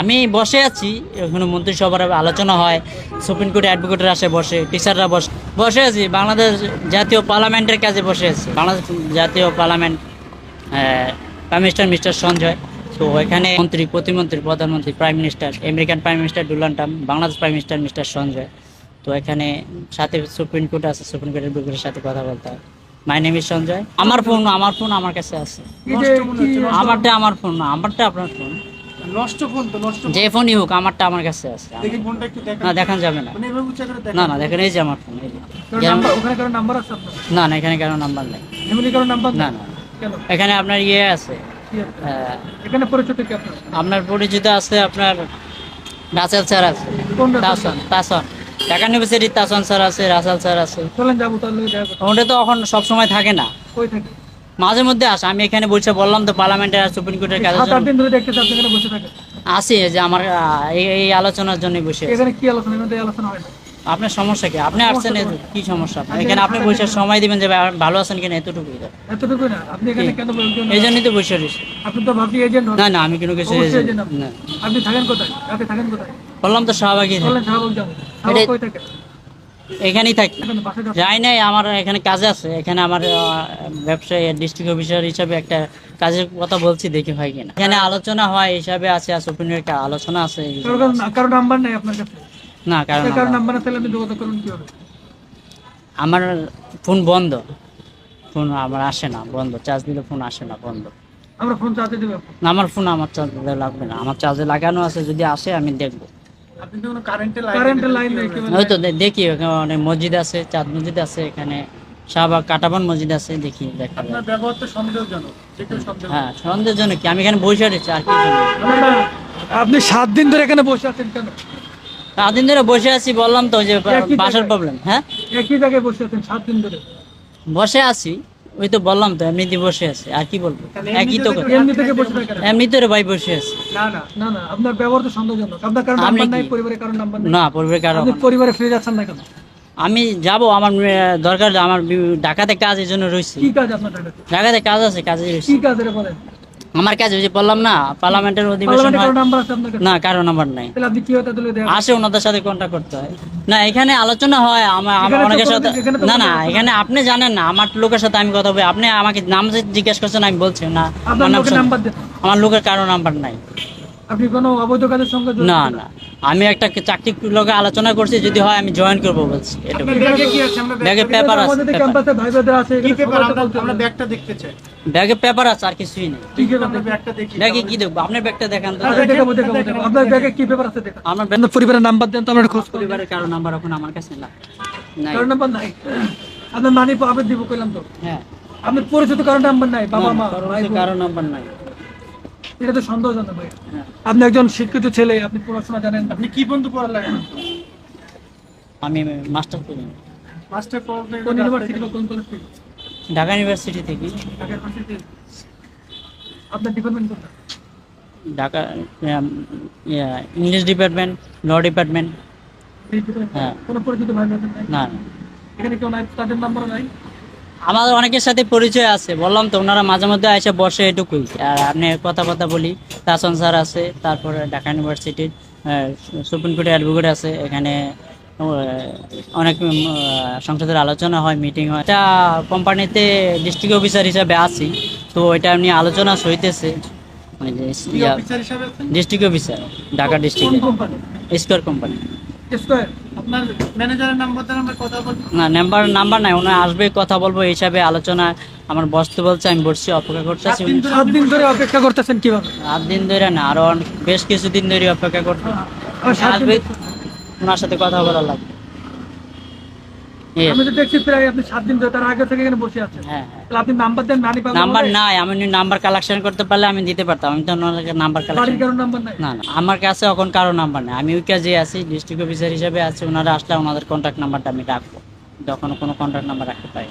আমি বসে আছি এখানে মন্ত্রিসভার আলোচনা হয় সুপ্রিম কোর্টে অ্যাডভোকেটরা আসে বসে টিচাররা বসে বসে আছি বাংলাদেশ জাতীয় পার্লামেন্টের কাছে বসে আছি। বাংলাদেশ জাতীয় parliament prime minister mister Sanjay. তো এখানে মন্ত্রী প্রতিমন্ত্রী প্রধানমন্ত্রী prime minister American prime minister Donald Trump Bangladesh prime minister mister Sanjay. তো এখানে সাথে সুপ্রিম কোর্ট আছে সুপ্রিম কোর্টের অ্যাডভোকেটের সাথে কথা বলতে হয়। My name is Sanjay. আমার ফোন আমার ফোন আমার কাছে আছে। আমারটা আমার ফোন না আমারটা আপনার ফোন নষ্ট ফোন তো নষ্ট যে ফোনই হোক আমারটা আমার কাছে আছে। দেখি ফোনটা একটু না দেখান যাবে না। মানে এভাবে উচ্চ করে না না দেখেন এই যে আমার ফোন এই। নাম্বার ওখানে কারও নাম্বার আছে আপনার? না না এখানে কারও নাম্বার নেই। এমনি কারও নাম্বার না না কেন? এখানে আপনার ইয়ে আছে এখানে পরিচয় কি আপনার? আপনার পরিচিত আছে আপনার রাসেল স্যার আছে। তাসন তাসন। ঢাকা ইউনিভার্সিটির তাসন স্যার আছে রাসেল স্যার আছে। চলেন যাব তাহলে ওটা তো এখন সব সময় থাকে না। কই থাকে? মাঝে মধ্যে আসে। আমি এখানে বলছে বললাম তো পার্লামেন্টের আর সুপ্রিম কোর্টের কাজের সাত দিন ধরে দেখতে আপনি এখানে বসে থাকেন? আসি যে আমার এই আলোচনার জন্য বসে এখানে কি আলোচনা? এই আলোচনা হয় না। আপনার সমস্যা কি? আপনি আসছেন কি সমস্যা? এখানে আপনি বসে সময় দিবেন যে ভালো আছেন কিনা এতটুকু না। আপনি এখানে কেন এই জন্যই তো বসে রয়েছি। আপনি তো ভাবছি এজেন্ট না না আমি কোনো কিছু অবশ্যই না। আপনি থাকেন কোথায়? আপনি থাকেন কোথায়? বললাম তো শাহবাগি চলেন শাহবাগ যাব। কই থাকে? এখানেই থাকি। যাই নাই আমার এখানে কাজে আছে। এখানে আমার ব্যবসায়ী ডিস্ট্রিক্ট অফিসার হিসাবে একটা কাজের কথা বলছি দেখি হয় কিনা। এখানে আলোচনা হয় হিসাবে আছে আর কোর্টের আলোচনা আছে। কারও না- নাম্বার নেই আপনার কাছে? না কারণ কারও আমার- নাম্বার না তাহলে আপনি যোগাযোগ করুন কি আমার ফোন বন্ধ। ফোন আমার আসে না বন্ধ। চার্জ দিলে ফোন আসে না বন্ধ। আমরা ফোন চার্জে দেবো আমার ফোন আমার চার্জে লাগবে না। আমার চার্জে লাগানো আছে যদি আসে আমি দেখব। দেখি ওখানে মসজিদ আছে চাঁদ মসজিদ আছে এখানে শাহবাগ কাটাবন মসজিদ আছে দেখি হ্যাঁ সন্দেহজনক কি? আমি এখানে বসে রয়েছি আর কি আপনি সাত দিন ধরে এখানে বসে আছেন কেন? সাত দিন ধরে বসে আছি বললাম তো যে বাসার প্রবলেম হ্যাঁ? একই জায়গায় বসে আছেন সাত দিন ধরে? বসে আছি ওই তো বললাম তো এমনিতে বসে আছি আর কি বলব? একই তো এমনি থেকে বসে ভাই বসে আছি। না না না না আপনার ব্যবহার তো সন্দেহজনক। আপনার কারণ নাম্বার নাই পরিবারের কারণ নাম্বার না পরিবারের কারও আপনি পরিবারে ফিরে যাচ্ছেন না কেন? আমি যাব আমার দরকার আমার ঢাকাতে কাজ এই জন্য রয়েছে কি কাজ আপনার ঢাকাতে ঢাকাতে কাজ আছে কাজে রয়েছি কি কাজ বলেন? আমার কাজ ওই যে বললাম না পার্লামেন্টের অধিবেশন না কারও নাম্বার নাই। আসে ওনাদের সাথে কন্ট্যাক্ট করতে হয়। না এখানে আলোচনা হয় আমার অনেকের সাথে না না এখানে আপনি জানেন না আমার লোকের সাথে আমি কথা বলি। আপনি আমাকে নাম জিজ্ঞেস করছেন আমি বলছি না। আমার লোকের কারও নাম্বার নাই। আপনি কোনো অবৈধ কাজের সঙ্গে না? না। আমি একটা চাকরি লোকে আলোচনা করছি যদি হয় আমি জয়েন করব বলছি ব্যাগে পেপার আছে? ব্যাগে পেপার আছে আর কিছুই নেই। কি ব্যাগে দেখব? আপনার ব্যাগটা দেখান। আপনার ব্যাগে কি পেপার আছে আমার ব্যাগ- পরিবারের নাম্বার দেন তো আমরা খোঁজ পরিবারের কারও নাম্বার এখন আমার কাছে না। নাই। কারণ নাম্বার নাই। আপনার মানি আপনি দিব কইলাম তো। হ্যাঁ। আপনার পরিচিত কারণ নাম্বার নাই বাবা মা কারও। কারও নাম্বার নাই। এটা তো সন্দেহজনক ভাই। হ্যাঁ। আপনি একজন শিক্ষিত ছেলে আপনি পড়াশোনা জানেন। আপনি কি বন্ধু পড়া লাগে আমি মাস্টার করি। মাস্টার পড়তে কোন ইউনিভার্সিটি বা কোন কলেজ থেকে? ঢাকা ইউনিভার্সিটি থেকে। ঢাকা ইউনিভার্সিটি আপনার ডিপার্টমেন্ট কোনটা? Dhaka English department law department হ্যাঁ। কোনো পরিচিত ভাই না। এখানে কেউ নাই? তাদের নাম্বার নাই? আমাদের অনেকের সাথে পরিচয় আছে বললাম তো ওনারা মাঝে মধ্যে এসে বসে এটুকুই। আর আপনি কথাবার্তা বলি তাসন স্যার আছে তারপরে ঢাকা ইউনিভার্সিটির সুপ্রিম কোর্টের অ্যাডভোকেট আছে এখানে অনেক সংসদের আলোচনা হয় মিটিং হয়। এটা কোম্পানিতে ডিস্ট্রিক্ট অফিসার হিসাবে আছি তো এটা নিয়ে আলোচনা হইতেছে হিসাবে ডিস্ট্রিক্ট অফিসার ঢাকা ডিস্ট্রিক্টে স্কোয়ার কোম্পানি আপনার ম্যানেজারের নাম্বার দেন আমরা কথা বলি না নাম্বার নাম্বার নাই ওনার আসবে কথা বলব এই হিসাবে আলোচনা। আমার বসতে বলছে আমি বসছি অপেক্ষা করতেছি। সাত দিন ধরে অপেক্ষা করতেছেন কীভাবে? সাত দিন ধরে না আরও অনেক- বেশ কিছুদিন ধরে অপেক্ষা করতে আসবে ওনার সাথে কথা বলা লাগবে। আমি তো দেখছি প্রায় আপনি সাত দিন ধরে তার আগে থেকে এখানে বসে আছেন। হ্যাঁ হ্যাঁ। আপনি নাম্বার দেন মানি পাবেন নাম্বার নাই আমি নাম্বার কালেকশন করতে পারলে আমি দিতে পারতাম। আমি তো ওনাকে নাম্বার কালেকশন কারও নাম্বার নাই? না না আমার কাছে এখন কারও নাম্বার নাই। আমি ওই কাজে আছি ডিস্ট্রিক্ট অফিসার হিসেবে আছি ওনারা আসলে ওনাদের কন্ট্যাক্ট নাম্বারটা আমি রাখব। যখন কোনো কন্ট্যাক্ট নাম্বার রাখতে পারি